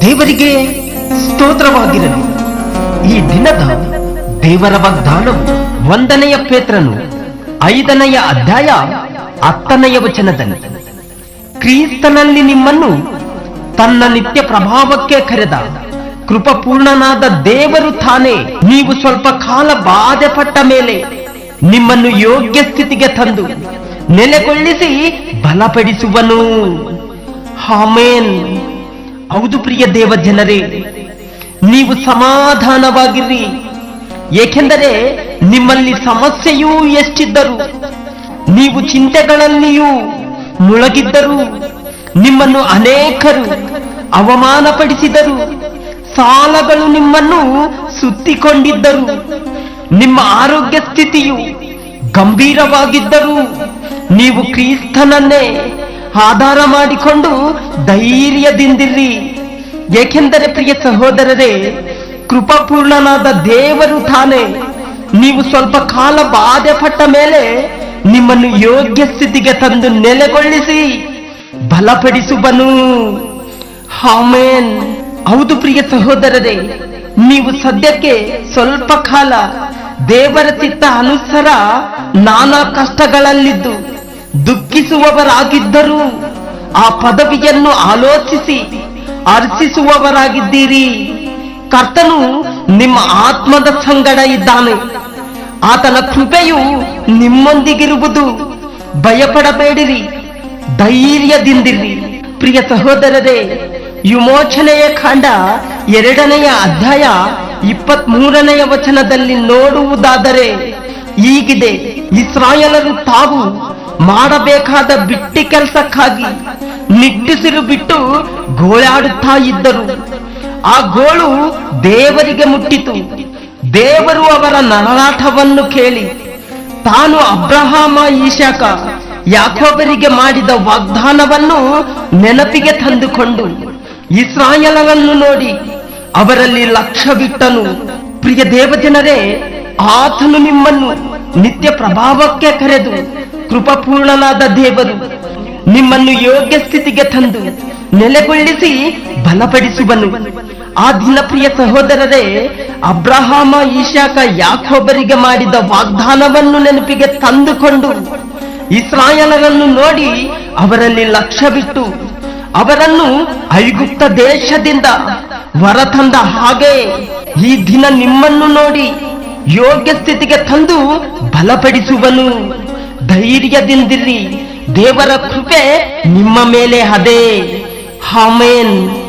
ದೇವರಿಗೆ ಸ್ತೋತ್ರವಾಗಿರಲಿ. ಈ ದಿನದ ದೇವರ ವಾಗ್ದಾನವು ಒಂದನೆಯ ಪೇತ್ರನು, ಐದನೆಯ ಅಧ್ಯಾಯ ಹತ್ತನೆಯ ವಚನದಲ್ಲಿ. ಕ್ರಿಸ್ತನಲ್ಲಿ ನಿಮ್ಮನ್ನು ತನ್ನ ನಿತ್ಯ ಪ್ರಭಾವಕ್ಕೆ ಕರೆದ ಕೃಪಪೂರ್ಣನಾದ ದೇವರು ತಾನೇ. ನೀವು ಸ್ವಲ್ಪ ಕಾಲ ಬಾಧೆ ಪಟ್ಟ ಮೇಲೆ ನಿಮ್ಮನ್ನು ಯೋಗ್ಯ ಸ್ಥಿತಿಗೆ ತಂದು ನೆಲೆಗೊಳ್ಳಿಸಿ ಬಲಪಡಿಸುವನು. ಹಾಮೇನ್ ಹೌದು ಪ್ರಿಯ ದೇವ ಜನರೇ ನೀವು ಸಮಾಧಾನವಾಗಿರ್ರಿ ಏಕೆಂದರೆ ನಿಮ್ಮಲ್ಲಿ ಸಮಸ್ಯೆಯೂ ಎಷ್ಟಿದ್ದರು, ನೀವು ಚಿಂತೆಗಳಲ್ಲಿಯೂ ಮುಳಗಿದ್ದರು, ನಿಮ್ಮನ್ನು ಅನೇಕರು ಅವಮಾನಪಡಿಸಿದರು, ಸಾಲಗಳು ನಿಮ್ಮನ್ನು ಸುತ್ತಿಕೊಂಡಿದ್ದರು ನಿಮ್ಮ ಆರೋಗ್ಯ ಸ್ಥಿತಿಯು ಗಂಭೀರವಾಗಿದ್ದರೂ ನೀವು ಕ್ರಿಸ್ತನನ್ನೇ ಆಧಾರ ಮಾಡಿಕೊಂಡು ಧೈರ್ಯದಿಂದಿರಿ. ಏಕೆಂದರೆ ಪ್ರಿಯ ಸಹೋದರರೇ, ಕೃಪಾಪೂರ್ಣನಾದ ದೇವರು ತಾನೇ. ನೀವು ಸ್ವಲ್ಪ ಕಾಲ ಬಾಧೆ ಪಟ್ಟ ಮೇಲೆ ನಿಮ್ಮನ್ನು ಯೋಗ್ಯ ಸ್ಥಿತಿಗೆ ತಂದು ನೆಲೆಗೊಳಿಸಿ ಬಲಪಡಿಸುವನು. ಹಾಮೇನ್ ಹೌದು ಪ್ರಿಯ ಸಹೋದರರೇ, ನೀವು ಸದ್ಯಕ್ಕೆ ಸ್ವಲ್ಪ ಕಾಲ ದೇವರ ಚಿತ್ತ ಅನುಸರ ನಾನಾ ಕಷ್ಟಗಳಲ್ಲಿದ್ದು ದುಃಖಿಸುವವರಾಗಿದ್ದರೂ ಆ ಪದವಿಯನ್ನು ಆಲೋಚಿಸಿ ಅರ್ಚಿಸುವವರಾಗಿದ್ದೀರಿ. ಕರ್ತನು ನಿಮ್ಮ ಆತ್ಮದ ಸಂಗಡ ಇದ್ದಾನೆ. ಆತನ ಕೃಪೆಯು ನಿಮ್ಮೊಂದಿಗಿರುವುದು. ಭಯಪಡಬೇಡಿರಿ, ಧೈರ್ಯದಿಂದಿರಿ. ಪ್ರಿಯ ಸಹೋದರರೇ, ವಿಮೋಚನೆಯ ಕಾಂಡ ಎರಡನೆಯ ಅಧ್ಯಾಯ ಇಪ್ಪತ್ತ್ ಮೂರನೆಯ ವಚನದಲ್ಲಿ ನೋಡುವುದಾದರೆ ಈಗಿದೆ ಇಸ್ರಾಯಲರು ತಾವು ಮಾಡಬೇಕಾದ ಬಿಟ್ಟಿ ಕೆಲಸಕ್ಕಾಗಿ ನಿಟ್ಟುಸಿರು ಬಿಟ್ಟು ಗೋಳಾಡುತ್ತಾ ಇದ್ದರು. ಆ ಗೋಳು ದೇವರಿಗೆ ಮುಟ್ಟಿತು. ದೇವರು ಅವರ ನರಳಾಟವನ್ನು ಕೇಳಿ, ತಾನು ಅಬ್ರಹಾಮ, ಈಶಾಕ, ಯಾಕೋಬರಿಗೆ ಮಾಡಿದ ವಾಗ್ದಾನವನ್ನು ನೆನಪಿಗೆ ತಂದುಕೊಂಡು ಇಸ್ರಾಯಲರನ್ನು ನೋಡಿ ಅವರಲ್ಲಿ ಲಕ್ಷ್ಯವಿಟ್ಟನು. ಪ್ರಿಯ ದೇವಜನರೇ, ಆತನು ನಿಮ್ಮನ್ನು ನಿತ್ಯ ಪ್ರಭಾವಕ್ಕೆ ಕರೆದು ಕೃಪಪೂರ್ಣನಾದ ದೇವರು, ನಿಮ್ಮನ್ನು ಯೋಗ್ಯ ಸ್ಥಿತಿಗೆ ತಂದು ನೆಲೆಗೊಳಿಸಿ ಬಲಪಡಿಸುವನು. ಆ ದಿನ ಪ್ರಿಯ ಸಹೋದರರೇ, ಅಬ್ರಹಾಮ, ಈಶಾಕ, ಯಾಕೋಬರಿಗೆ ಮಾಡಿದ ವಾಗ್ದಾನವನ್ನು ನೆನಪಿಗೆ ತಂದುಕೊಂಡು ಇಸ್ರಾಯಲರನ್ನು ನೋಡಿ ಅವರಲ್ಲಿ ಲಕ್ಷ್ಯವಿಟ್ಟು ಅವರನ್ನು ಐಗುಪ್ತ ದೇಶದಿಂದ ಹೊರತಂದ ಹಾಗೆ ಈ ದಿನ ನಿಮ್ಮನ್ನು ನೋಡಿ ಯೋಗ್ಯ ಸ್ಥಿತಿಗೆ ತಂದು ಬಲಪಡಿಸುವನು. ಧೈರ್ಯದಿಂದಿರಿ. ದೇವರ ಕೃಪೆ ನಿಮ್ಮ ಮೇಲೆ ಅದೇ. ಹಾಮೇನ್